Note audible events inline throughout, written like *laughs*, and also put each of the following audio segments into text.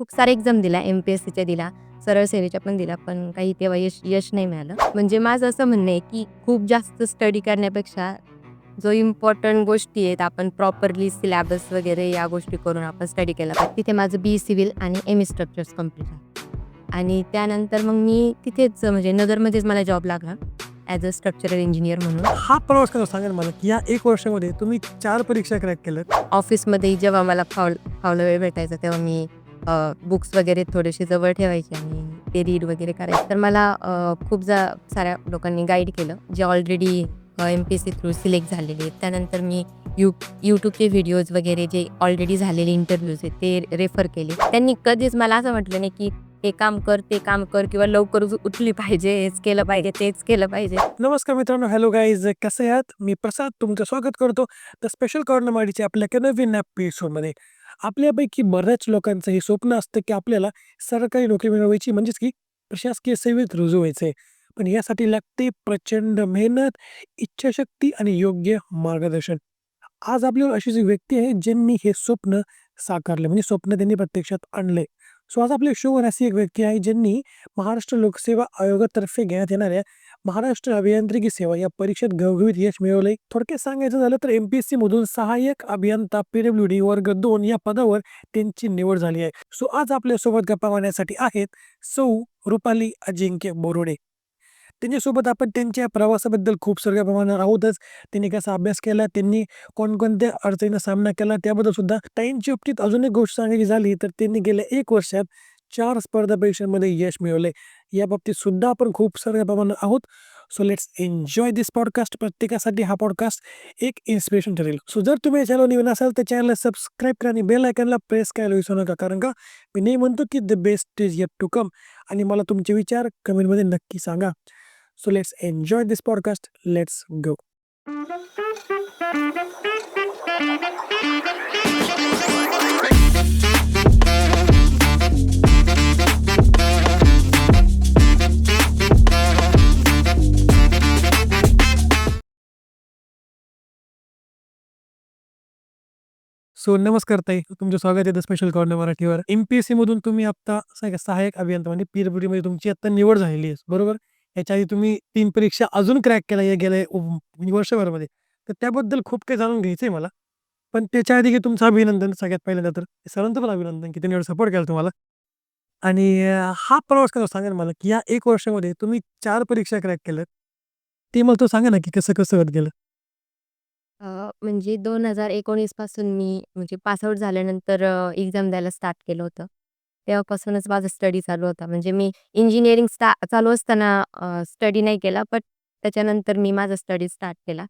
खूप सारे एक्झाम दिल्या एम पी एस सीच्या दिल्या सरळ सेवेच्या पण दिल्या पण काही तेव्हा यश यश नाही मिळालं. म्हणजे माझं असं म्हणणं आहे की खूप जास्त स्टडी करण्यापेक्षा जो इम्पॉर्टंट गोष्टी आहेत आपण प्रॉपरली सिलेबस वगैरे या गोष्टी करून आपण स्टडी केला पाहिजे. तिथे माझं बी सिव्हिल आणि एम ई स्ट्रक्चर्स कंप्लीट झालं. आणि त्यानंतर मग मी तिथेच म्हणजे नगरमध्येच मला जॉब लागला ॲज अ स्ट्रक्चरल इंजिनियर म्हणून. हा प्रवास कसा सांगा ना मला की या एक वर्षामध्ये तुम्ही चार परीक्षा क्रॅक केल्यात? ऑफिसमध्ये जेव्हा मला फावल फावला वेळ भेटायचा तेव्हा मी बुक्स वगैरे थोडेसे जवळ ठेवायचे आणि ते रीड वगैरे करायचे. तर मला खूप जा साऱ्या लोकांनी गाईड केलं जे already M P S C through select झालेले आहेत. त्यानंतर मी यू यूट्यूबचे व्हिडिओज वगैरे जे ऑलरेडी झालेले इंटरव्ह्यूज आहेत ते रेफर केले. त्यांनी कधीच मला असं म्हटलं नाही की हे काम कर ते काम कर किंवा लवकर उठली पाहिजे हेच केलं पाहिजे तेच केलं पाहिजे. नमस्कार मित्रांनो हॅलो गाईज कसे आहात? मी प्रसाद तुमचं स्वागत करतो. द स्पेशल कॉर्नमाडीच्या आपल्या एका नवीन एपिसोडमध्ये आपल्यापैकी बऱ्याच लोकांचं हे स्वप्न असतं की आपल्याला सरकारी नोकरी मिळवायची म्हणजेच की प्रशासकीय सेवेत रुजू व्हायचं आहे पण यासाठी लागते प्रचंड मेहनत इच्छाशक्ती आणि योग्य मार्गदर्शन. आज आपल्यावर अशी जी व्यक्ती आहे ज्यांनी हे स्वप्न साकारले म्हणजे स्वप्न त्यांनी प्रत्यक्षात आणले सो आज आपल्या शोवर अशी एक व्यक्ती आहे ज्यांनी महाराष्ट्र लोकसेवा आयोगातर्फे घेण्यात येणाऱ्या महाराष्ट्र अभियांत्रिकी सेवा या परीक्षेत घवघवीत यश मिळवले थोडक्यात सांगायचं झालं तर एमपीएससी मधून सहाय्यक अभियंता पीडब्ल्यू डी वर्ग दोन या पदावर त्यांची निवड झाली आहे. सो आज आपल्यासोबत गप्पा मारण्यासाठी आहेत सौ रुपाली अजिंक्य बोरोडे. त्यांच्यासोबत आपण त्यांच्या प्रवासाबद्दल खूप सगळ्या प्रमाणात आहोतच. त्यांनी कसा अभ्यास केला त्यांनी कोणकोणत्या अडचणींना सामना केला त्याबद्दल सुद्धा ताईंच्या बाबतीत अजून एक गोष्ट सांगायची झाली तर त्यांनी गेल्या एक वर्षात चार स्पर्धा परीक्षांमध्ये यश मिळवले. या बाबतीत सुद्धा आपण खूप सारे प्रमाणात आहोत. So let's enjoy this podcast प्रत्येकासाठी हा पॉडकास्ट एक इन्स्पिरेशन ठरेल. सो जर तुम्ही चॅनल नवीन असाल तर चॅनलला सबस्क्राईब करा आणि बेल आयकनला प्रेस करायला विसरू नका. कारण का? मी नाही म्हणतो की the best is yet to come आणि मला तुमचे विचार कमेंटमध्ये नक्की सांगा. So let's enjoy this podcast let's go so नमस्कार ताई तुमचं स्वागत आहे द स्पेशल कॉर्नर मराठीवर. एम पी एस सी मधून तुम्ही आता सहाय्यक अभियंता म्हणजे पीडब्ल्यू डी मध्ये तुमची आता निवड झालेली आहे बरोबर? याच्या आधी तुम्ही तीन परीक्षा अजून क्रॅक केल्या गेल्या म्हणजे वर्षभरामध्ये. तर त्याबद्दल खूप काही जाणून घ्यायचं आहे मला. पण त्याच्या आधी की तुमचं अभिनंदन सगळ्यात पहिल्यांदा तर सरांचं पण अभिनंदन की त्यांनी एवढं सपोर्ट केला तुम्हाला. आणि हा प्रवास कसा सांगा ना मला की या एक वर्षामध्ये तुम्ही चार परीक्षा क्रॅक केलं ते मला तो सांगा ना की कसं कसं होत गेलं? अ, म्हणजे 2019 पासून मी म्हणजे पासआउट झाल्यानंतर अ, एक्झाम द्यायला स्टार्ट केलं होतं. तेव्हापासूनच माझा स्टडी चालू होता. म्हणजे मी इंजिनिअरिंग स्टा चालू असताना अ, स्टडी नाही केला, बट त्याच्यानंतर मी माझा स्टडी स्टार्ट केला.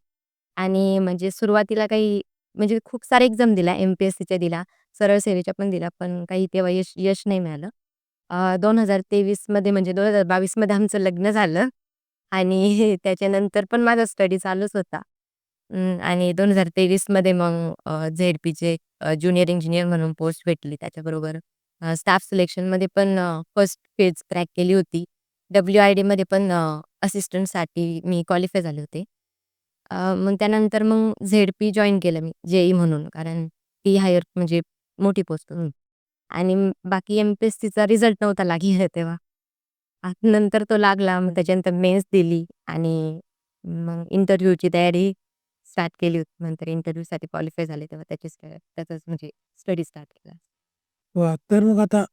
आणि म्हणजे सुरुवातीला काही म्हणजे खूप सारे एक्झाम दिल्या, एम-पी-एस-सीच्या दिल्या, सरळ सेवेच्या पण दिल्या, पण काही तेव्हा यश यश नाही मिळालं. अ, 2023 मध्ये म्हणजे 2022 मध्ये आमचं लग्न झालं आणि *laughs* त्याच्यानंतर पण माझा स्टडी चालूच होता. अं, आणि 2023 मध्ये मग अ, झेड-पीचे अ, ज्युनियर इंजिनियर म्हणून पोस्ट भेटली. त्याच्याबरोबर अ, स्टाफ सिलेक्शनमध्ये पण अ, फर्स्ट फेज क्रॅक केली होती. डब्ल्यू-आय-डीमध्ये पण अ, असिस्टंटसाठी मी क्वालिफाय झाले होते. अ, मग त्यानंतर मग झेड-पी जॉइन केलं मी जे-ई म्हणून कारण ती हायर म्हणजे मोठी पोस्ट हं. आणि बाकी एम-पी-एस-सीचा रिझल्ट नव्हता लागलेला *laughs* तेव्हा. आ, नंतर तो लागला. मग त्याच्यानंतर मेन्स दिली आणि मग इंटरव्ह्यूची तयारी स्टार्ट केली होती. नंतर इंटरव्ह्यूसाठी क्वालिफाय झाले तेव्हा त्याचीच त्याचाच म्हणजे स्टडी स्टार्ट केला. वा तर मग आता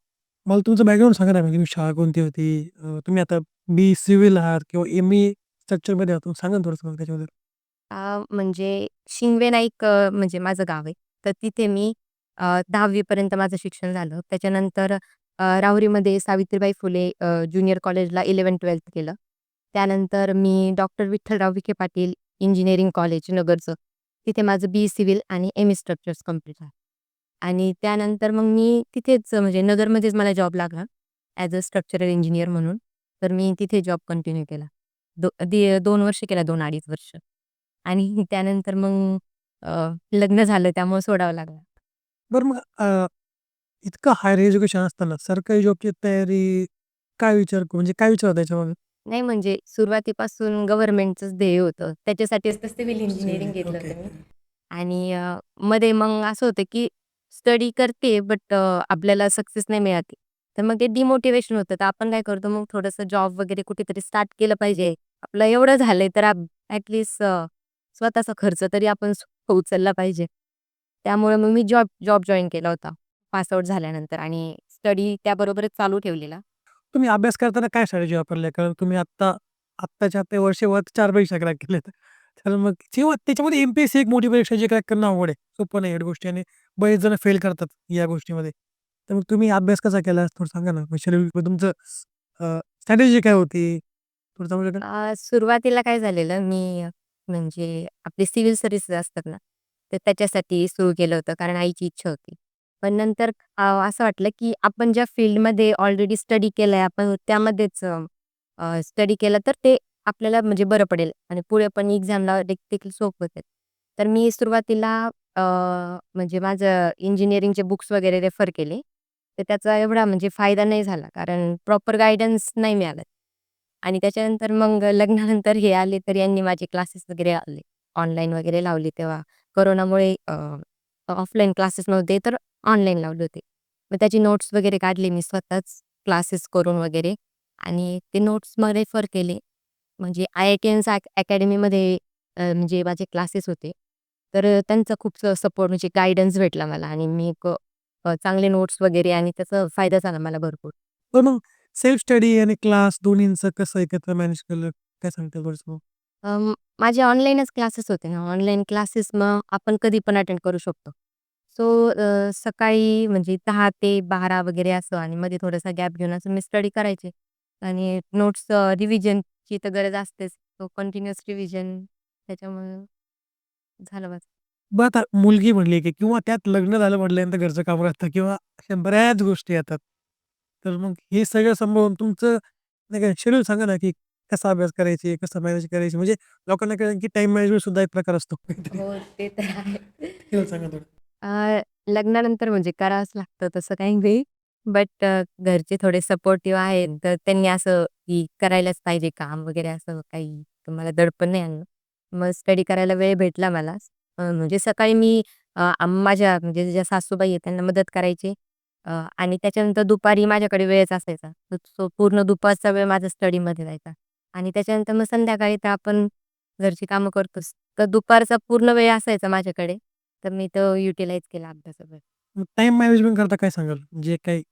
मला तुमचं बॅकग्राऊंड सांगा ना म्हणजे शाळा कोणती होती अं, तुम्ही आता बी सिव्हिल आहात किंवा एम ई स्ट्रक्चरमध्ये आहात तुम्ही सांगा ना थोडंसं मग त्याच्याबद्दल अ, म्हणजे शिंगवे नाईक अ, म्हणजे माझं गाव आहे. तर तिथे मी अ, 10वी पर्यंत माझं शिक्षण झालं. त्याच्यानंतर अ, राहुरीमध्ये सावित्रीबाई फुले अ, ज्युनियर कॉलेजला 11th-12th केलं. त्यानंतर मी doctor Vitthalrao Vikhe Patil engineering college नगरचं, तिथे माझं बी सिव्हिल आणि एम ई स्ट्रक्चर्स कंप्लीट झालं. आणि त्यानंतर मग मी तिथेच म्हणजे नगरमध्येच मला जॉब लागला ॲज अ स्ट्रक्चरल इंजिनियर म्हणून. तर मी तिथे जॉब कंटिन्यू केला. दो दि दोन वर्ष केला, 2-2.5 वर्ष. आणि त्यानंतर मग लग्न झालं त्यामुळे सोडावं लागलं. बरं मग इतकं हायर एज्युकेशन असताना सरकारी जॉबची तयारी काय विचार म्हणजे काय विचार त्याच्यामध्ये नाही म्हणजे सुरुवातीपासून गव्हर्नमेंटचंच ध्येय होतं. त्याच्यासाठीच तर सिव्हिल इंजिनिअरिंग घेतलं ओके होतं मी. आणि अ, मध्ये मग असं होतं की स्टडी करते बट आपल्याला सक्सेस नाही मिळत आहे. तर मग ते डिमोटिव्हेशन होतं. तर आपण काय करतो मग थोडंसं जॉब वगैरे कुठेतरी स्टार्ट केलं पाहिजे. आपलं एवढं झालंय तर आप ॲटलीस्ट स्वतःचा खर्च तरी आपण उचलला पाहिजे. त्यामुळे मग मी जॉब जॉब जॉइन केला होता पास आउट झाल्यानंतर आणि स्टडी त्याबरोबरच चालू ठेवलेला. तुम्ही अभ्यास करताना काय स्ट्रॅटेजी वापरल्या? कारण तुम्ही आत्ता आत्ताच्या आत्ता वर्षभरात 4 परीक्षा क्रॅक केल्यात. तर मग जेव्हा त्याच्यामध्ये एम-पी-एस-सी एक मोठी परीक्षा जी क्रॅक करणं अवघड आहे. सोपं नाही ह्या गोष्टी आणि बरेच जण फेल करतात या गोष्टीमध्ये. तर मग तुम्ही अभ्यास कसा केला थोडं सांगा ना? मग तुमचं अ, स्ट्रॅटेजी काय होती? थोडं सांगू शकाल? अ, सुरुवातीला काय झालेलं मी म्हणजे आपले सिव्हिल सर्व्हिसेस असतात ना, तर त्याच्यासाठी सुरू केलं होतं कारण आईची इच्छा होती. पण नंतर असं वाटलं की आपण ज्या फील्डमध्ये ऑलरेडी स्टडी केलंय आपण त्यामध्येच स्टडी केलं तर ते आपल्याला म्हणजे बरं पडेल आणि पुढे पण एक्झामला देखील सोपं जाईल. तर मी सुरुवातीला म्हणजे माझं इंजिनिअरिंगचे बुक्स वगैरे रेफर केले. तर त्याचा एवढा म्हणजे फायदा नाही झाला कारण प्रॉपर गायडन्स नाही मिळालं. आणि त्याच्यानंतर मग लग्नानंतर हे आले तर यांनी माझे क्लासेस वगैरे आले. ऑनलाईन वगैरे लावले तेव्हा करोनामुळे ऑफलाईन क्लासेस नव्हते तर ऑनलाईन लावले होते. मग त्याची नोट्स वगैरे काढले मी स्वतःच क्लासेस करून वगैरे आणि ते नोट्स मग रेफर केले. म्हणजे आय-आय-टी-एन्स अक अकॅडमीमध्ये अ, म्हणजे माझे क्लासेस होते. तर त्यांचा खूप सपोर्ट म्हणजे गाईडन्स भेटला मला आणि मी एक चांगले नोट्स वगैरे आणि त्याचा फायदा झाला मला भरपूर. पण मग सेल्फ स्टडी आणि क्लास दोन्हींचं कसं एकत्र मॅनेज केलं? काय सांगता माझे ऑनलाईनच क्लासेस होते ना. ऑनलाईन क्लासेस मग आपण कधी पण अटेंड करू शकतो. सो अ, सकाळी म्हणजे 10 ते 12 वगैरे असं आणि मध्ये थोडासा गॅप घेऊन असं मी स्टडी करायचे आणि नोट्स अ, रिव्हिजनची तर गरज असतेच. सो कंटिन्युअस रिव्हिजन त्याच्यामुळे झालं माझं. मग आता मुलगी म्हणली की किंवा त्यात लग्न झालं म्हटल्यानंतर घरचं काम राहतं किंवा अशा बऱ्याच गोष्टी येतात. तर मग हे सगळं सांभाळून तुमचं नाही का शेड्यूल सांगा ना, की कसा अभ्यास करायचे, कसं मॅनेज करायचे? म्हणजे लोकांना कळेल की टाईम मॅनेजमेंट सुद्धा एक प्रकार असतो काहीतरी. हो, ते तर आहे. शेड्यूल सांगा थोडं. अ, लग्नानंतर म्हणजे करावंच लागतं तसं काही नाही. बट अ, घरचे थोडे सपोर्टिव्ह आहेत. तर त्यांनी असं की करायलाच पाहिजे काम वगैरे असं काही तुम्हाला दडपण नाही आणलं. मग स्टडी करायला वेळ भेटला मला. अ, म्हणजे सकाळी मी अ, माझ्या म्हणजे ज्या सासूबाई आहेत त्यांना मदत करायची अ, आणि त्याच्यानंतर दुपारी माझ्याकडे वेळच असायचा. तर पूर्ण दुपारचा वेळ माझा स्टडीमध्ये जायचा. आणि त्याच्यानंतर मग संध्याकाळी तर आपण घरची कामं करतोच. तर दुपारचा पूर्ण वेळ असायचा माझ्याकडे. तर मी तो युटिलाइज केला अभ्यासासाठी. मग टाईम मॅनेजमेंट करता काय सांगाल? जे काही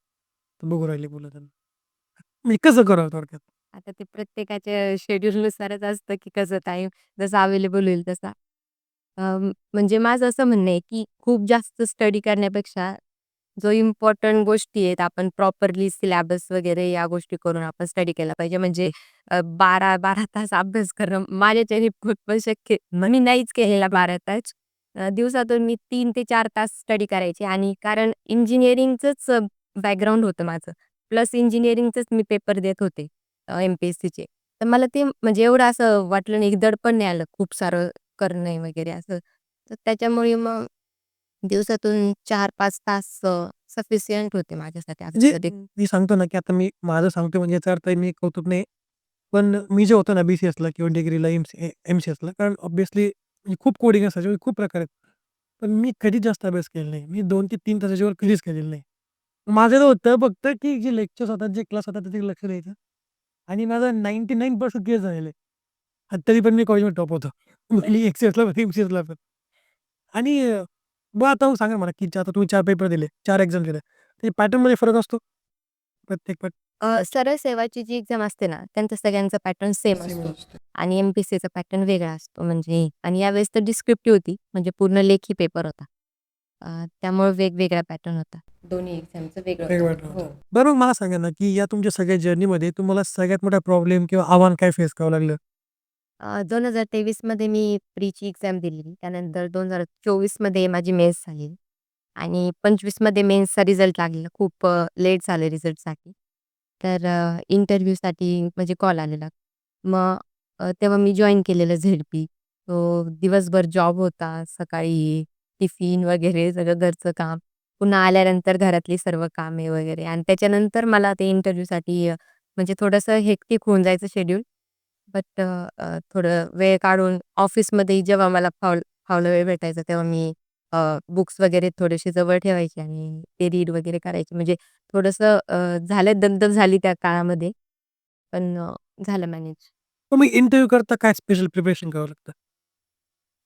बघू राहिले मुलं म्हणजे कसं करावं थोडक्यात? आता ते प्रत्येकाच्या शेड्यूलनुसारच असतं, की कसं टाईम जसा अवेलेबल होईल तसा. अं, म्हणजे माझं असं म्हणणं आहे, की खूप जास्त स्टडी करण्यापेक्षा जो इम्पोर्टंट गोष्टी आहेत, आपण प्रॉपरली सिलॅबस वगैरे या गोष्टी करून आपण स्टडी केला पाहिजे. म्हणजे अ, 12-12 तास अभ्यास करणं माझ्याच्याने खूप पण शक्य मी नाहीच केलेला 12 तास. दिवसातून मी 3 ते 4 तास स्टडी करायचे आणि कारण इंजिनिअरिंगचंच बॅकग्राऊंड होतं माझं. प्लस इंजिनिअरिंगचेच मी पेपर देत होते अ, एम-पी-एस-सीचे. तर मला ते म्हणजे एवढं असं वाटलं नाही, दडपण नाही आलं खूप सारं करणं वगैरे असं. तर त्याच्यामुळे मग दिवसातून 4-5 तास अ, सफिशियंट होते माझ्यासाठी म्हणजे. मी सांगतो ना, की आता मी माझं सांगतो म्हणजे याचा अर्थ मी कौतुक नाही. पण मी जे होतो ना बी-सी-एसला किंवा डिग्रीला एम-सी एम-सी-एसला कारण ऑब्व्हियसली म्हणजे खूप कोडिंग असायचे, म्हणजे खूप प्रकार आहेत. पण मी कधीच जास्त अभ्यास केला नाही. मी 2 ते 3 तासाच्या वर कधीच केलेलं नाही. माझं तर होतं फक्त, की जे लेक्चर्स होतात, जे क्लास होतात त्याच्याकडे लक्ष द्यायचं आणि माझं 99% क्लिअर झालेलं आहे. आणि तरी पण मी कॉलेजमध्ये टॉप होतो. म्हणजे एक्सीएसला पण, एम-सी-एसला पण. आणि अ, मग आता सांगा मला, की आता तुम्ही 4 पेपर दिले, 4 एक्झाम दिल्या. ते पॅटर्नमध्ये फरक असतो? प्रत्येक पॅट अ, सरळ सेवाची जी एक्झाम असते ना, त्यांचा सगळ्यांचा पॅटर्न सेम सेम असतो असतो. आणि एम-पी-एस-सीचा पॅटर्न वेगळा असतो. म्हणजे आणि यावेळेस तर डिस्क्रिप्टिव्ह होती, म्हणजे पूर्ण लेखी पेपर होता. अ, त्यामुळे वेगवेगळा पॅटर्न होता. दोन्ही एक्झामचं वेगळं वेगळं होतं. पॅटर्न हो. बरं मग मला सांगा ना, की या तुमच्या सगळ्या जर्नीमध्ये तुम्हाला सगळ्यात मोठा प्रॉब्लेम किंवा आव्हान काय फेस करावं लागलं? अ, 2023 मध्ये मी प्रीची एक्झाम दिलेली. त्यानंतर 2024 मध्ये माझी मेन्स झाली आणि 25 मध्ये मेन्सचा रिझल्ट लागलेला. खूप अ, लेट झालं रिझल्टसाठी. तर अ, इंटरव्ह्यूसाठी म्हणजे कॉल आलेला. मग अ, तेव्हा मी जॉइन केलेलं झेडपी. तो दिवसभर जॉब होता. सकाळी टिफिन वगैरे सगळं घरचं काम. पुन्हा आल्यानंतर घरातली सर्व कामे वगैरे आणि त्याच्यानंतर मला ते इंटरव्ह्यूसाठी अ, म्हणजे थोडंसं हेक्टिक होऊन जायचं शेड्यूल. बट अ, अ, थोडं वेळ काढून ऑफिसमध्ये जेव्हा मला फावल फावला वेळ भेटायचा तेव्हा मी बुक्स वगैरे थोडेसे जवळ ठेवायचे आणि ते रीड वगैरे करायचे. म्हणजे थोडंसं अ, झालं दगदग झाली त्या काळामध्ये. पण अ, झालं मॅनेज. तुम्ही इंटरव्ह्यू करता काय स्पेशल प्रिपरेशन करावं लागतं?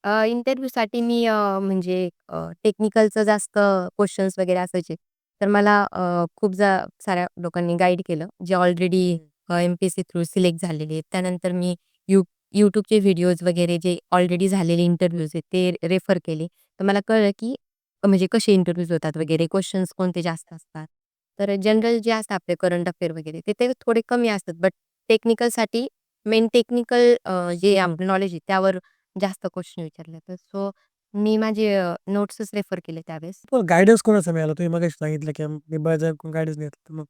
अ, इंटरव्ह्यूसाठी मी अ, म्हणजे अ, टेक्निकलचं जास्त क्वेशन्स वगैरे असायचे. तर मला अ, खूप जा साऱ्या लोकांनी गाईड केलं. जे ऑलरेडी अ, M P S C through select झालेले आहेत. त्यानंतर मी यू YouTubeचे व्हिडिओज वगैरे जे ऑलरेडी झालेले इंटरव्ह्यूज आहेत ते रेफर केले. तर मला कळलं की म्हणजे कसे इंटरव्ह्यूज होतात वगैरे, क्वेशन्स कोणते जास्त असतात. तर जनरल जे असतात आपले करंट अफेअर वगैरे ते ते थोडे कमी असतात. बट टेक्निकलसाठी मेन टेक्निकल अ, जे आपलं नॉलेज आहे त्यावर जास्त क्वेशन विचारले जातात. सो मी माझे अ, नोट्सच रेफर केले त्यावेळेस. गाईडन्स कोणाचा मिळाला? तुम्ही मगाशी सांगितलं की मी बऱ्याच जणांकडून गाईडन्स घेतला. तर मग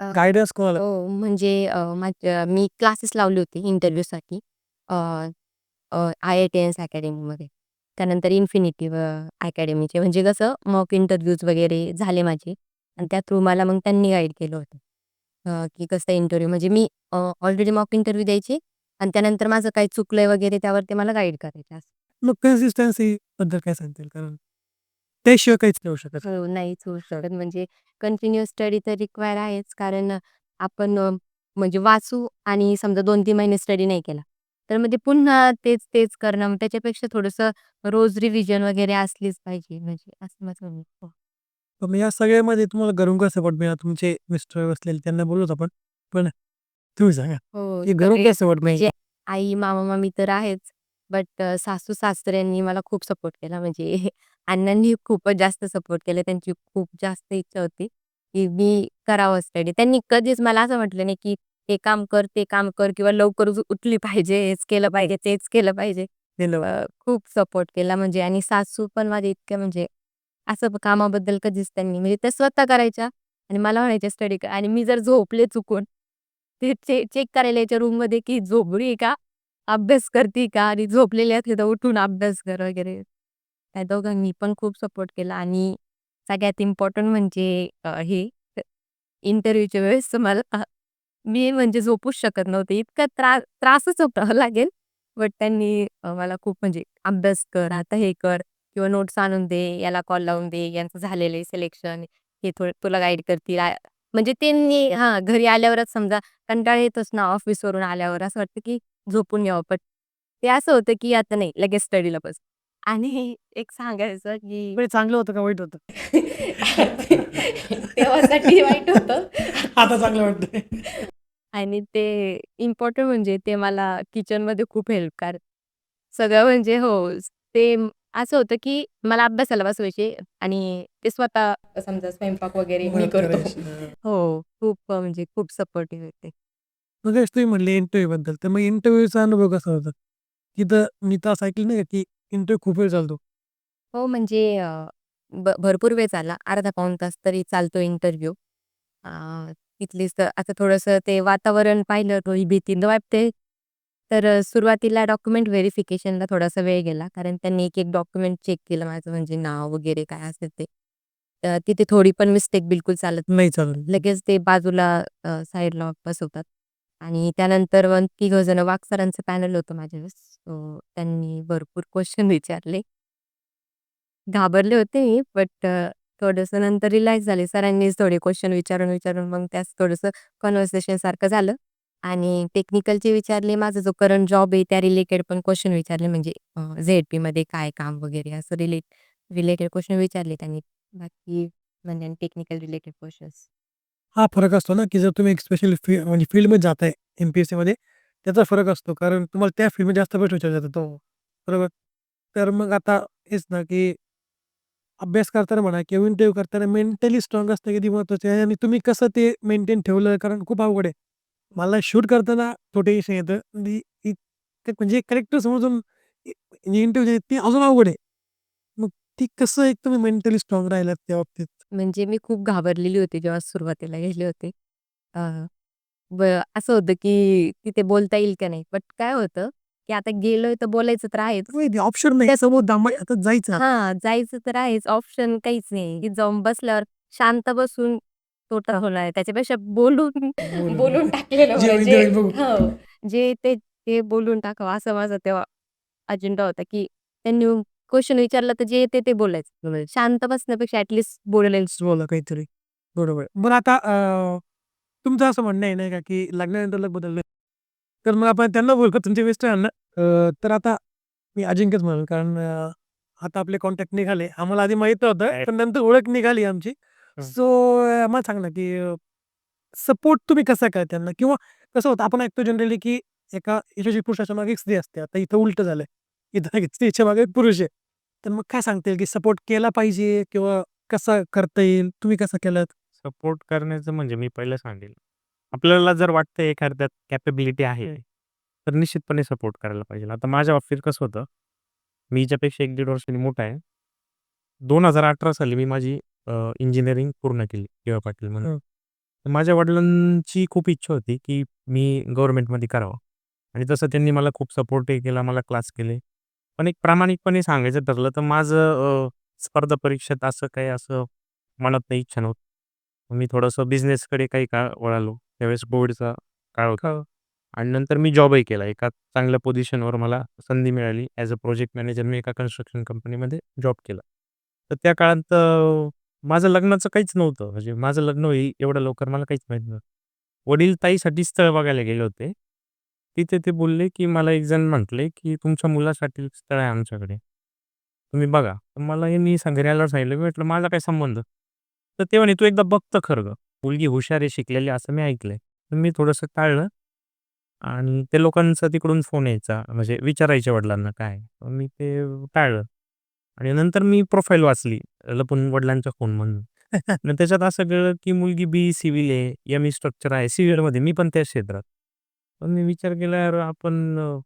अ, गाईडन्स कोणाला? हो, म्हणजे अ, माझ्या मी क्लासेस लावले होते इंटरव्ह्यूसाठी. अ, अ, आय-आय-टी-एन्स अकॅडमीमध्ये. त्यानंतर इन्फिनिटी अ, अकॅडमीचे म्हणजे कसं मॉक इंटरव्ह्यूज वगैरे झाले माझे आणि त्या थ्रू मला मग त्यांनी गाईड केलं होतं. की कसं इंटरव्ह्यू म्हणजे मी ऑलरेडी मॉक इंटरव्ह्यू द्यायचे आणि त्यानंतर माझं काही चुकलंय वगैरे त्यावर ते मला गाईड करायचे असं. मग कन्सिस्टन्सी बद्दल काय सांगता येईल? कारण त्याशिवाय काहीच होऊ शकत. हो, नाहीच होऊ शकत. म्हणजे कंटिन्युअस स्टडी तर रिक्वायर आहेच. कारण आपण म्हणजे वाचू आणि समजा 2-3 महिने स्टडी नाही केला, तर मग ते पुन्हा तेच-तेच करणं. मग त्याच्यापेक्षा थोडंसं रोज रिव्हिजन वगैरे असलीच पाहिजे. म्हणजे असं माझं म्हणणं आहे. हो. मग या सगळ्यामध्ये तुम्हाला घरून सपोर्ट मिळाला? तुमचे मिस्टर बसलेले त्यांना बोलूच आपण. पण तुम्ही सांगा, हो, की घरून सगळे काय सपोर्ट म्हणजे मिळाला? आई, मामा-मामी तर आहेच. बट अ, सासू-सासऱ्यांनी मला खूप सपोर्ट केला. म्हणजे अण्णांनी खूपच जास्त सपोर्ट केला. त्यांची खूप जास्त इच्छा होती, की मी करावं स्टडी. त्यांनी कधीच मला असं म्हटलं नाही, की हे काम कर, ते काम कर किंवा लवकर उठली पाहिजे, हेच केलं पाहिजे, तेच केलं पाहिजे. खूप सपोर्ट केला म्हणजे आणि सासू पण माझ्या इतक्या म्हणजे असं कामाबद्दल कधीच त्यांनी म्हणजे त्या स्वतः करायच्या आणि मला म्हणायच्या स्टडी कर आणि मी जर झोपले चुकून, ते चेक करायला यायच्या रूममध्ये, की झोपली का? अभ्यास करते का? आणि झोपलेली असली तर उठून अभ्यास कर वगैरे. त्या दोघांनी पण खूप सपोर्ट केला आणि सगळ्यात इम्पोर्टंट म्हणजे हे इंटरव्ह्यूच्या वेळेस मला मी म्हणजे झोपूच शकत नव्हते. इतका त्रा त्रासच होता *laughs* लागेल. बट त्यांनी अ, मला खूप म्हणजे अभ्यास कर, आता हे कर किंवा नोट्स आणून दे, याला कॉल लावून दे, यांचं झालेलं आहे सिलेक्शन, हे थोडं तुला गाईड करतील. आ म्हणजे त्यांनी हां, घरी आल्यावरच समजा कंटाळा येतोच ना ऑफिसवरून आल्यावर असं वाटतं, की झोपून घ्यावं. बट ते असं होतं, की आता नाही लगेच स्टडीला बस. आणि एक सांगायचं, की *laughs* म्हणजे चांगलं होतं का वाईट होतं? *laughs* तेव्हासाठी वाईट होतं. *laughs* आता चांगलं वाटतंय. आणि ते इम्पोर्टंट म्हणजे ते मला किचनमध्ये खूप हेल्प कर सगळं म्हणजे हो, ते म- असं होतं, की मला अभ्यासाला बसवायचे आणि ते स्वतः समजा स्वयंपाक वगैरे मी मदत करतो. करायची. हां. हो, खूप म्हणजे खूप सपोर्टिव्ह होते. मग तुम्ही म्हणले इंटरव्ह्यूबद्दल, तर मग इंटरव्ह्यूचा अनुभव कसा होता? तिथं मी तर असं ऐकलं नाही का, की इंटरव्ह्यू खूप वेळ चालतो. हो, म्हणजे अ, भ भरपूर वेळ चालला. अर्धा पाऊण तास तरी चालतो इंटरव्ह्यू. अ, तिथलीच तर आता थोडंसं ते वातावरण पाहिलं, थोडी भीती वाटते. तर अ, सुरुवातीला डॉक्युमेंट व्हेरिफिकेशनला थोडासा वेळ गेला. कारण त्यांनी एक-एक डॉक्युमेंट चेक केलं माझं म्हणजे नाव वगैरे काय असेल ते. तिथे थोडी पण मिस्टेक बिलकुल चालत नाही. नाही चालत. लगेच ते बाजूला अ, साईडला बसवतात. आणि त्यानंतर मग तिघं जण सरांचं पॅनल होतं माझ्या सो त्यांनी भरपूर क्वेशन विचारले. घाबरले होते मी, बट अ, थोडंसं नंतर रिलॅक्स झाले. सरांनीच थोडे क्वेशन विचारून, विचारून मग त्यात थोडंसं कन्व्हर्सेशन सारखं झालं आणि टेक्निकलचे विचारले. माझा जो करंट जॉब आहे त्या रिलेटेड पण क्वेशन विचारले म्हणजे अ, झेड-पीमध्ये काय काम वगैरे असं रिलेट रिलेटेड क्वेशन विचारले त्यांनी. बाकी म्हणजे टेक्निकल रिलेटेड क्वेशन्स. हा फरक असतो ना, की जर तुम्ही एक स्पेशल फी म्हणजे फील्डमध्ये जाताय एम-पी-एस-सीमध्ये त्याचा फरक असतो. कारण तुम्हाला त्या फील्डमध्ये जास्त प्रश्न विचारले जातात हो. बरोबर. तर मग आता हेच ना, की अभ्यास करताना म्हणा किंवा इंटरव्ह्यू करताना मेंटली स्ट्राँग असणं किती महत्त्वाचं आहे आणि तुम्ही कसं ते मेंटेन ठेवलं कारण खूप अवघड आहे. मला शूट करताना थोडं टेन्शन येतं. म्हणजे इतकं म्हणजे करेक्टर समजून इंटरव्ह्यू म्हणजे ते अजून अवघड आहे. मग ती कसं एक तुम्ही मेंटली स्ट्राँग राहिलात त्या बाबतीत? म्हणजे मी खूप घाबरलेली होती जेव्हा सुरुवातीला गेले होते. अ, ब असं होतं की तिथे बोलता येईल का नाही? बट काय होतं, की आता गेलोय तर बोलायचं तर आहेच. नाही ऑप्शन नाही. समोर आता जायचं. हां, जायचं तर आहेच. ऑप्शन काहीच नाही. की जाऊन बसल्यावर शांत बसून तोटा होणार आहे. त्याच्यापेक्षा बोलून बोलू. बोलून टाकलेलं जे बरं. होईल ते जे होईल बघू. हो, जे ते ते बोलून टाकावं असा माझा तेव्हा अजेंडा होता, की त्यांनी क्वेशन विचारला तर जे येते ते बोलायचं. म्हणजे शांत बसण्यापेक्षा ॲटलीस्ट बोलायला बोला काहीतरी. बरोबर. बरं आता अ, तुमचं असं म्हणणं आहे नाही का, की लग्नानंतर लग्न बदललं. तर मग आपण त्यांना बोलू का तुमचे मिस्टरांना? अ, तर आता मी अजिंक्यच म्हणेल कारण अ, आता आपले कॉन्टॅक्ट निघाले. आम्हाला आधी माहीत नव्हतं. पण नंतर ओळख निघाली आमची. सो मला सांगा की अ, सपोर्ट तुम्ही कसा काय त्यांना? किंवा कसं होतं आपण ऐकतो जनरली की एका यशस्वी पुरुषाच्या मागे एक स्त्री असते. आता इथं उलटं झालंय. इथं स्त्रीच्या *laughs* मागे एक पुरुष आहे. तर मग काय सांगता येईल की सपोर्ट केला पाहिजे किंवा कसा करता येईल? तुम्ही कसं केलात? सपोर्ट करण्याचं म्हणजे मी पहिलं सांगेल. आपल्याला जर वाटतंय एखाद्यात कॅपेबिलिटी आहे, तर निश्चितपणे सपोर्ट करायला पाहिजे. आता माझ्या बाबतीत कसं होतं, मी हिच्यापेक्षा 1-1.5 वर्षांनी मोठा आहे. 2018 साली मी माझी इंजिनिअरिंग पूर्ण केली के.वाय पाटील म्हणून. माझ्या वडिलांची खूप इच्छा होती, की मी गव्हर्नमेंटमध्ये करावं आणि तसं त्यांनी मला खूप सपोर्टही केला. मला क्लास केले. पण एक प्रामाणिकपणे सांगायचं ठरलं तर माझं अ, स्पर्धा परीक्षेत असं काही असं मनातनं इच्छा नव्हती. मी थोडंसं बिझनेसकडे काही काळ वळालो. त्यावेळेस कोविडचा काळ होता. हो. आणि नंतर मी जॉबही केला. एका चांगल्या पोझिशनवर मला संधी मिळाली. ॲज अ प्रोजेक्ट मॅनेजर मी एका कन्स्ट्रक्शन कंपनीमध्ये जॉब केला. तर त्या काळात अ, माझं लग्नाचं काहीच नव्हतं. म्हणजे माझं लग्न होईल एवढ्या लवकर मला काहीच माहीत नव्हतं. वडील ताईसाठी स्थळ बघायला गेले होते. तिथे ते बोलले, की मला एक जण म्हटले, की "तुमच्या मुलासाठी स्थळ आहे आमच्याकडे. तुम्ही बघा." तर मला यांनी सा घरी सांगितलं. मी म्हटलं, "माझा काय संबंध?" तर ते म्हणे, "तू एकदा बघ तर खरं गं. मुलगी हुशार आहे, शिकलेली आहे असं मी ऐकलंय." तर मी थोडंसं टाळलं आणि त्या लोकांचा तिकडून फोन यायचा. म्हणजे विचारायचे वडिलांना काय? मग मी ते टाळलं आणि नंतर मी प्रोफाईल वाचली लपून वडिलांच्या म्हणून *laughs* आणि त्याच्यात असं कळलं, की मुलगी बी सिव्हिल आहे, एम-ई स्ट्रक्चर आहे सिव्हिलमध्ये. मी पण त्याच क्षेत्रात. पण मी विचार केला, यार आपण अ,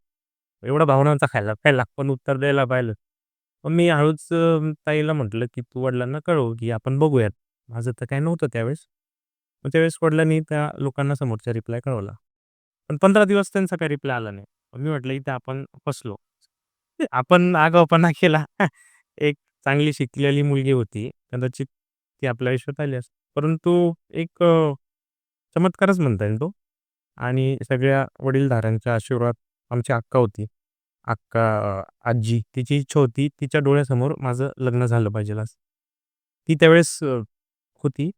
एवढा भावनांचा खायला प्यायला पण उत्तर द्यायला पाहिलं. मग मी हळूच अ, ताईला म्हटलं, की "तू वडिलांना कळव, की आपण बघूयात." माझं तर काही नव्हतं त्यावेळेस. मग त्यावेळेस वडिलांनी त्या लोकांना समोरचा रिप्लाय कळवला. पण 15 दिवस त्यांचा काही रिप्लाय आला नाही. मग मी म्हटलं, "इथे आपण फसलो." आपण आगाऊपणा केला. एक चांगली शिकलेली मुलगी होती. कदाचित ती आपल्या आयुष्यात आली असती. परंतु एक अ, चमत्कारच म्हणता येईल तो आणि सगळ्या वडीलधाऱ्यांचा आशीर्वाद आमची अक्का होती. अक्का अ, आजी तिची इच्छा होती तिच्या डोळ्यासमोर माझं लग्न झालं पाहिजेल असं. ती त्यावेळेस अ, होती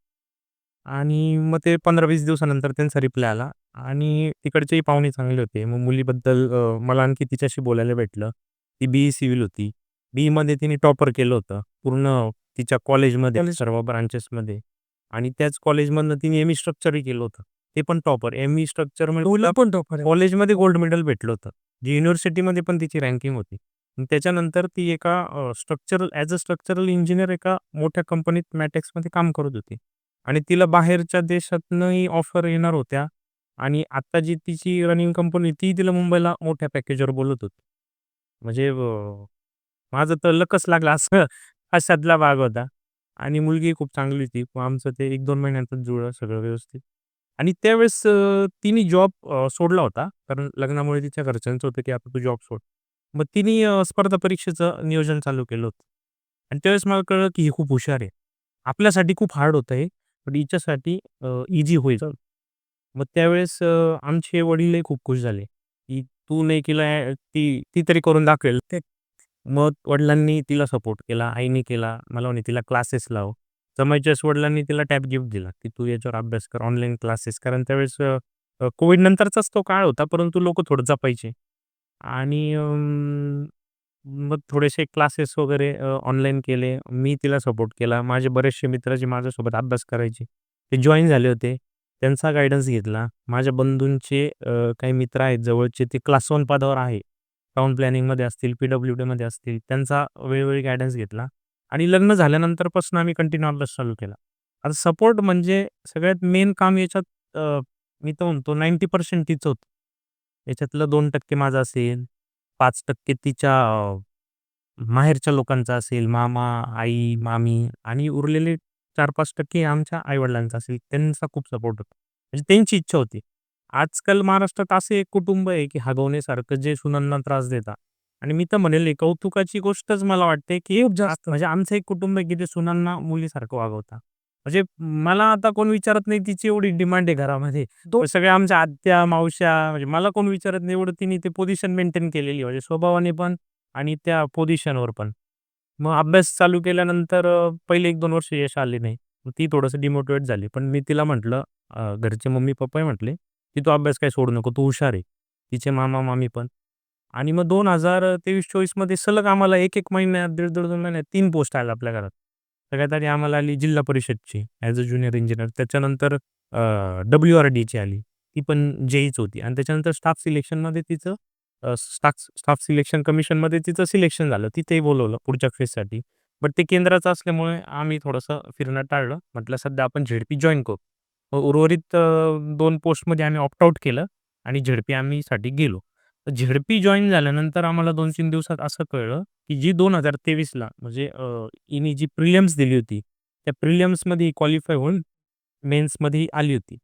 आणि मग ते 15-20 दिवसानंतर त्यांचा रिप्लाय आला आणि तिकडचेही पाहुणे चांगले होते. मग मुलीबद्दल अ, मला आणखी तिच्याशी बोलायला भेटलं. ती बी-ई सिव्हिल होती. बी-ईमध्ये तिने टॉपर केलं होतं. पूर्ण तिच्या कॉलेजमध्ये कॉलेज सर्व ब्रांचेसमध्ये आणि त्याच कॉलेजमधनं तिने एम-ई स्ट्रक्चरही केलं होतं. ते पण टॉपर. एम-ई स्ट्रक्चरमध्ये मुलं पण टॉपर. कॉलेजमध्ये गोल्ड मेडल भेटलं होतं. जी युनिव्हर्सिटीमध्ये पण तिची रँकिंग होती. त्याच्यानंतर ती एका structural as a structural engineer एका मोठ्या कंपनीत मॅटेक्समध्ये काम करत होती. आणि तिला बाहेरच्या देशातनंही ऑफर येणार होत्या आणि आता जी तिची रनिंग कंपनी ती तिला मुंबईला मोठ्या पॅकेजवर बोलवत होती. म्हणजे माझं तर लकच लागलं असं अशातला भाग होता. आणि मुलगी खूप चांगली होती. आमचं ते 1-2 महिन्यातच जुळलं सगळं व्यवस्थित. आणि त्यावेळेस तिने जॉब सोडला होता. कारण लग्नामुळे तिच्या घरच्यांचं होतं, की आता तू जॉब सोड. मग तिने स्पर्धा परीक्षेचं नियोजन चालू केलं होतं. आणि त्यावेळेस मला कळलं, की ही खूप हुशार आहे. आपल्यासाठी खूप हार्ड होतं हे, पण हिच्यासाठी इझी ईझी होईल. मग त्यावेळेस आमचे वडीलही खूप खुश झाले, की तू नाही केलं ती ती तरी करून दाखवेल. ते मग वडिलांनी तिला सपोर्ट केला, आईने केला. मला म्हणे तिला क्लासेस लाव. जमायच्यास वडिलांनी तिला टॅब गिफ्ट दिला, की तू याच्यावर अभ्यास कर, ऑनलाईन क्लासेस. कारण त्यावेळेस कोविड नंतरचाच तो काळ होता, परंतु लोक थोडं जपायचे. आणि मग थोडेसे क्लासेस वगैरे ऑनलाईन केले. मी तिला सपोर्ट केला. माझे बरेचसे मित्र जे माझ्यासोबत अभ्यास करायचे, ते जॉईन झाले होते. त्यांचा गायडन्स घेतला. माझ्या बंधूंचे काही मित्र आहेत जवळचे, ते क्लास वन पदावर आहे. टाउन प्लॅनिंगमध्ये असतील, पी-डब्ल्यू-डीमध्ये असतील. त्यांचा वेळोवेळी गायडन्स घेतला आणि लग्न झाल्यानंतरपासून आम्ही कंटिन्यू अभ्यास चालू केला. आता सपोर्ट म्हणजे सगळ्यात मेन काम याच्यात मी तर म्हणतो 90% तिचं होतं. याच्यातलं दोन टक्के माझं असेल, पाच टक्के तिच्या माहेरच्या लोकांचा असेल, मामा, आई, मामी आणि उरलेले 4-5% आमच्या आईवडिलांचा असेल. त्यांचा खूप सपोर्ट होता. म्हणजे त्यांची इच्छा होती. आजकाल महाराष्ट्रात असे एक कुटुंब आहे, की हगवण्यासारखं जे सुनांना त्रास देतात. आणि मी तर म्हणेल ही कौतुकाची गोष्टच मला वाटते, की खूप जास्त. म्हणजे आमचं एक कुटुंब आहे, की ते सुनांना मुलीसारखं वागवतात. म्हणजे मला आता कोण विचारत नाही तिची एवढी डिमांड आहे घरामध्ये. दो सगळ्या आमच्या आत्या, मावश्या म्हणजे मला कोण विचारत नाही एवढं तिने ते पोझिशन मेंटेन केलेली आहे. म्हणजे स्वभावाने पण आणि त्या पोझिशनवर पण. मग अभ्यास चालू केल्यानंतर अ, पहिले 1-2 वर्ष यश आले नाही. मग ती थोडंसं डिमोटिव्हेट झाली. पण मी तिला म्हटलं अ, घरचे मम्मी-पप्पाही म्हटले, की "तू अभ्यास काही सोडू नको, तू हुशार आहे." तिचे मामा-मामी पण. आणि मग 2023-24 मध्ये सलग आम्हाला 1-1 महिन्यात, दीड-दीड दोन महिन्यात तीन पोस्ट आल्या आपल्या घरात. सगळ्यात आधी आम्हाला आली जिल्हा परिषदची ॲज अ ज्युनियर इंजिनियर त्याच्यानंतर डब्ल्यू-आर-डीची आली. ती पण जे-ईच होती आणि त्याच्यानंतर स्टाफ सिलेक्शनमध्ये तिचं स्टाफ स्टाफ सिलेक्शन कमिशनमध्ये तिचं सिलेक्शन झालं. तिथेही बोलवलं पुढच्या फेजसाठी. बट ते केंद्राचं असल्यामुळे आम्ही थोडंसं फिरणं टाळलं. म्हटलं सध्या आपण झेडपी जॉईन करू. उर्वरित दोन पोस्टमध्ये आम्ही ऑप्ट आउट केलं आणि झेडपी आम्ही साठी गेलो. तर झेडपी जॉईन झाल्यानंतर आम्हाला 2-3 दिवसात असं कळलं, की जी 2023ला म्हणजे अ, हिने जी प्रिलियम्स दिली होती, त्या प्रिलियम्समध्ये क्वालिफाय होऊन मेन्समध्ये आली होती.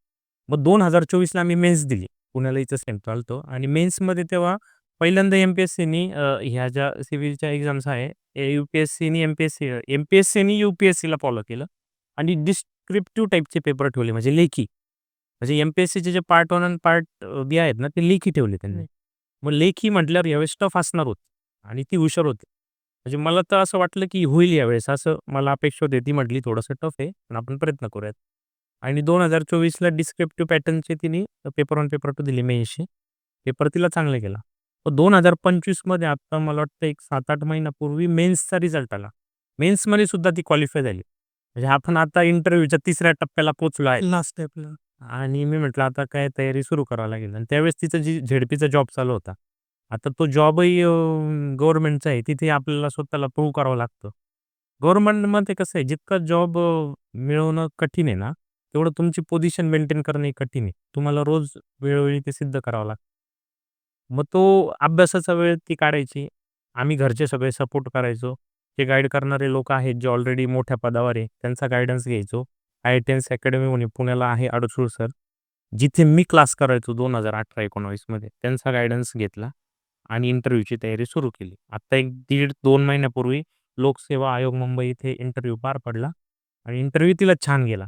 मग 2024ला आम्ही मेन्स दिली. पुण्याला इथं सेंटर आलतो आणि मेन्समध्ये तेव्हा पहिल्यांदा एम-पी-एस-सीनी ह्या ज्या सिव्हिलच्या एक्झाम्स आहे, यू-पी-एस-सीनी एम-पी-एस-सी एम-पी-एस-सीनी यू-पी-एस-सीला फॉलो केलं आणि डिस्क्रिप्टिव्ह टाईपचे पेपर ठेवले म्हणजे लेखी. म्हणजे एम-पी-एस-सीचे जे पार्ट वन आणि पार्ट बी आहेत ना, ते लेखी ठेवले त्यांनी. मग लेखी म्हटल्यावर यावेळेस टफ असणार होती आणि ती हुशार होती. म्हणजे मला तर असं वाटलं, की होईल यावेळेस असं मला अपेक्षा होती. ती म्हटली थोडंसं टफ आहे, पण आपण प्रयत्न करूयात. आणि 2024ला डिस्क्रिप्टिव्ह पॅटर्नचे तिने पेपर वन पेपर टू दिले मेन्सचे. पेपर तिला चांगला गेला. मग 2025मध्ये आता मला वाटतं एक 7-8 महिन्यापूर्वी मेन्सचा रिझल्ट आला. मेन्समध्ये सुद्धा ती क्वालिफाय झाली. म्हणजे आपण आता इंटरव्ह्यूच्या तिसऱ्या टप्प्याला पोहोचलो आहे. लास्ट स्टेपला. आणि मी म्हटलं आता काय तयारी सुरू करावी लागेल आणि त्यावेळेस तिचा जी झेडपीचा जॉब चालू होता. आता तो जॉबही गव्हर्नमेंटचा आहे. तिथे आपल्याला स्वतःला प्रूव्ह करावं लागतं. गव्हर्नमेंटमध्ये कसं आहे, जितका जॉब मिळवणं कठीण आहे ना, तेवढं तुमची पोझिशन मेंटेन करणंही कठीण आहे. तुम्हाला रोज वेळोवेळी ते सिद्ध करावं लागतं. मग तो अभ्यासाचा वेळ ती काढायची. आम्ही घरचे सगळे सपोर्ट करायचो. जे गाईड करणारे लोक आहेत, जे ऑलरेडी मोठ्या पदावर आहे, त्यांचा गायडन्स घ्यायचो. आय-टेन्स अकॅडमी म्हणे पुण्याला आहे अडसूळ सर. जिथे मी क्लास करायचो दोन हजार अठरा एकोणावीसमध्ये त्यांचा गायडन्स घेतला आणि इंटरव्ह्यूची तयारी सुरू केली. आत्ता एक दीड दोन महिन्यापूर्वी लोकसेवा आयोग मुंबई इथे इंटरव्ह्यू पार पडला आणि इंटरव्ह्यू तिला छान गेला.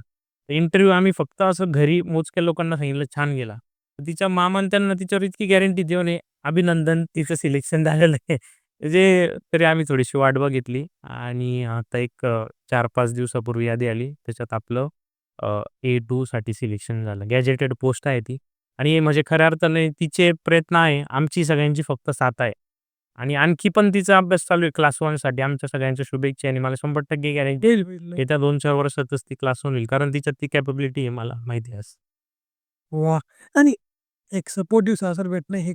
तर इंटरव्ह्यू आम्ही फक्त असं घरी मोजक्या लोकांना सांगितलं छान गेला. तिच्या मामान त्यांना तिच्यावर इतकी गॅरंटी देऊन "अभिनंदन, तिचं सिलेक्शन झालेलं आहे." म्हणजे तरी आम्ही थोडीशी वाट बघितली आणि आता एक अ, 4-5 दिवसापूर्वी यादी आली. त्याच्यात आपलं अ, ए-2 साठी सिलेक्शन झालं. गॅजेटेड पोस्ट आहे ती आणि म्हणजे खऱ्या अर्थाने तिचे प्रयत्न आहे. आमची सगळ्यांची फक्त साथ आहे. आणि आणखी पण तिचा अभ्यास चालू आहे क्लास 1 साठी. आमच्या सगळ्यांच्या शुभेच्छा आणि मला 100% गॅरंटी येईल, होईल. येत्या 2-4 वर्षातच ती क्लास 1 होईल. कारण तिच्यात ती कॅपॅबिलिटी आहे मला माहिती आहे असं. वाह! आणि एक सपोर्टिव्ह सासर भेटणं हे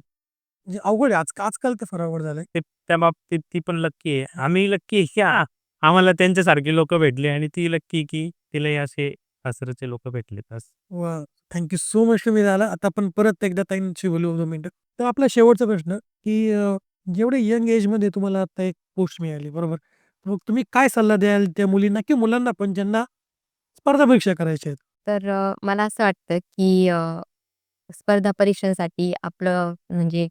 म्हणजे अवघड आहे. आज आजकाल तर फार अवघड झालंय. ते त्या बाबतीत ती पण लक्की आहे. आम्ही लक्की आहे, की आ आम्हाला त्यांच्यासारखे लोकं भेटले आणि ती लक्की की तिलाही असे सासरचे लोकं भेटलेत असं. वाह! थँक यू सो मच तुम्ही झाला. आता आपण परत एकदा ताईंशी बोलू 2 मिनिटं. तर आपला शेवटचा प्रश्न, की अ, जेवढे यंग एजमध्ये तुम्हाला आता एक पोस्ट मिळाली, बरोबर? मग तुम्ही काय सल्ला द्याल त्या मुलींना किंवा मुलांना पण ज्यांना स्पर्धा परीक्षा करायच्या आहेत? तर अ, मला असं वाटतं, की अ, स्पर्धा परीक्षांसाठी आपलं म्हणजे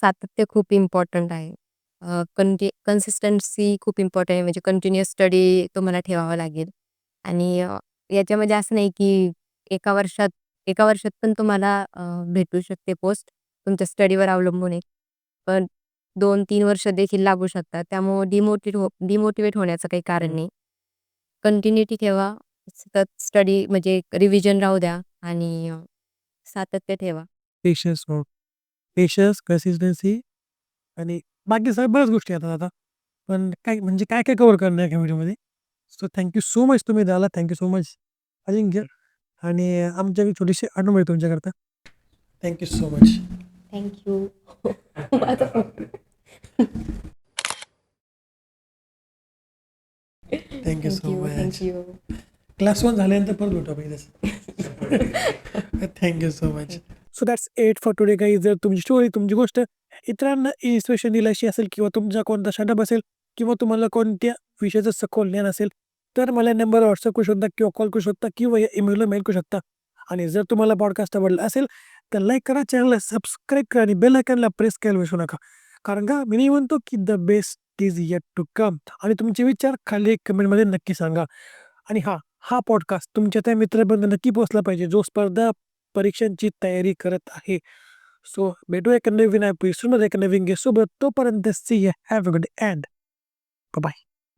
सातत्य खूप इम्पॉर्टंट आहे. कंटी कन्सिस्टन्सी खूप इम्पॉर्टंट आहे. म्हणजे कंटिन्युअस स्टडी तुम्हाला ठेवावा लागेल आणि याच्यामध्ये असं नाही, की एका वर्षात एका वर्षात पण तुम्हाला भेटू शकते पोस्ट. तुमच्या स्टडीवर अवलंबून आहे. पण 2-3 वर्ष देखील लागू शकतात. त्यामुळे डिमोटिव्ह हो डिमोटिव्हेट होण्याचं काही कारण नाही. कंटिन्युटी ठेवा. सतत स्टडी म्हणजे रिव्हिजन राहू द्या आणि सातत्य ठेवा. पेशन्स हो. पेशन्स, कन्सिस्टन्सी आणि बाकी सगळ्या बऱ्याच गोष्टी येतात आता. पण काय म्हणजे काय-काय कव्हर करणार आहे या व्हिडिओमध्ये. So thank you so much तुम्ही झाला. Thank you so much Ajinkya आणि आमच्याकडे छोटीशी आठवण आहे तुमच्याकरता. Thank you so much. Thank you. माझा phone. Thank you so much. Thank you. Class 1 झाल्यानंतर परत भेटू आपण इथेच. Thank you so much. So that's it for today काही जर तुमची स्टोरी, तुमची गोष्ट इतरांना इन्स्पिरेशन दिली अशी असेल किंवा तुमचा कोणता शटअप असेल किंवा तुम्हाला कोणत्या विषयाचं सखोल ज्ञान असेल, तर मला नंबर व्हॉट्सअप करू शकता किंवा कॉल करू शकता किंवा ईमेलला मेल करू शकता. आणि जर तुम्हाला पॉडकास्ट आवडला असेल, तर लाईक करा, चॅनलला सबस्क्राईब करा आणि बेल आयकनला प्रेस करायला विसरू नका. कारण का मी नेहमी म्हणतो, की the best is yet to come आणि तुमचे विचार खाली कमेंटमध्ये नक्की सांगा. आणि हा हा पॉडकास्ट तुमच्या त्या मित्रापर्यंत नक्की पोहोचला पाहिजे, जो स्पर्धा परीक्षांची तयारी करत आहे. सो भेटू एका नवीन एपिसोडमध्ये एका नवीन गेस्टसोबत. तोपर्यंत see have a good and bye